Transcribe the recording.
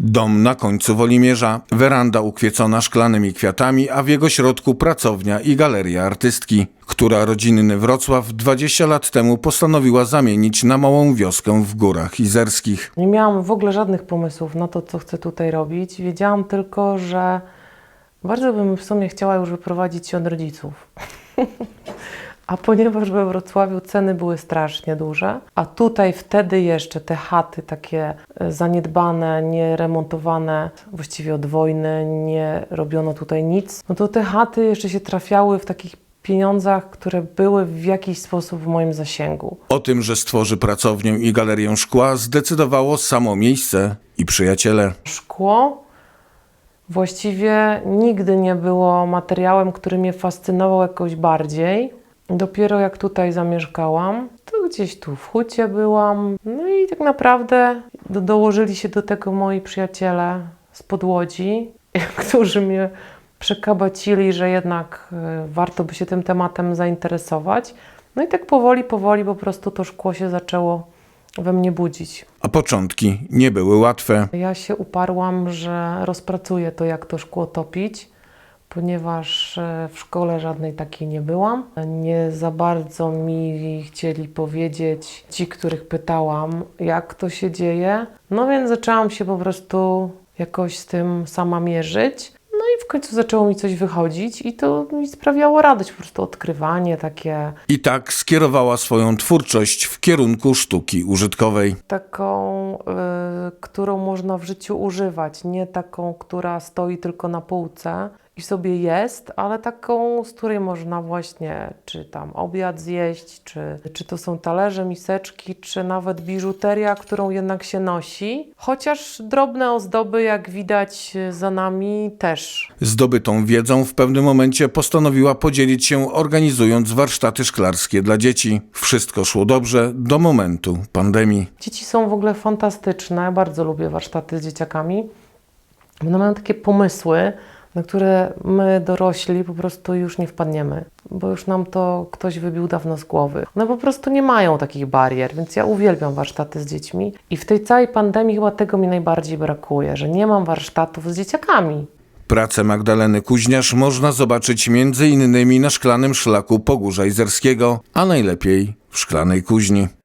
Dom na końcu Wolimierza, weranda ukwiecona szklanymi kwiatami, a w jego środku pracownia i galeria artystki, która rodzinny Wrocław 20 lat temu postanowiła zamienić na małą wioskę w górach izerskich. Nie miałam w ogóle żadnych pomysłów na to, co chcę tutaj robić. Wiedziałam tylko, że bardzo bym w sumie chciała już wyprowadzić się od rodziców. A ponieważ we Wrocławiu ceny były strasznie duże, a tutaj wtedy jeszcze te chaty takie e, zaniedbane, nieremontowane, właściwie od wojny, nie robiono tutaj nic, no to te chaty jeszcze się trafiały w takich pieniądzach, które były w jakiś sposób w moim zasięgu. O tym, że stworzy pracownię i galerię szkła, zdecydowało samo miejsce i przyjaciele. Szkło właściwie nigdy nie było materiałem, który mnie fascynował jakoś bardziej. Dopiero jak tutaj zamieszkałam, to gdzieś tu w hucie byłam. No i tak naprawdę do, dołożyli się do tego moi przyjaciele z podłodzi, którzy mnie przekabacili, że jednak e, warto by się tym tematem zainteresować. No i tak powoli, powoli po prostu to szkło się zaczęło we mnie budzić. A początki nie były łatwe. Ja się uparłam, że rozpracuję to, jak to szkło topić, ponieważ e, w szkole żadnej takiej nie byłam. Nie za bardzo mi chcieli powiedzieć ci, których pytałam, jak to się dzieje. No więc zaczęłam się po prostu jakoś z tym sama mierzyć. No i w końcu zaczęło mi coś wychodzić i to mi sprawiało radość, po prostu odkrywanie takie I tak skierowała swoją twórczość w kierunku sztuki użytkowej. taką, y, którą można w życiu używać, nie taką, która stoi tylko na półce i sobie jest, ale taką, z której można właśnie czy tam obiad zjeść, czy, czy to są talerze, miseczki, czy nawet biżuteria, którą jednak się nosi. Chociaż drobne ozdoby, jak widać za nami, też. Zdobytą wiedzą w pewnym momencie postanowiła podzielić się, organizując warsztaty szklarskie dla dzieci. Wszystko szło dobrze do momentu pandemii. Dzieci są w ogóle fantastyczne. Bardzo lubię warsztaty z dzieciakami. One mają takie pomysły, na które my dorośli po prostu już nie wpadniemy, bo już nam to ktoś wybił dawno z głowy. One po prostu nie mają takich barier, więc ja uwielbiam warsztaty z dziećmi i w tej całej pandemii chyba tego mi najbardziej brakuje, że nie mam warsztatów z dzieciakami. Pracę Magdaleny Kuźniarz można zobaczyć m.in. na szklanym szlaku Pogórza Izerskiego, a najlepiej w szklanej kuźni.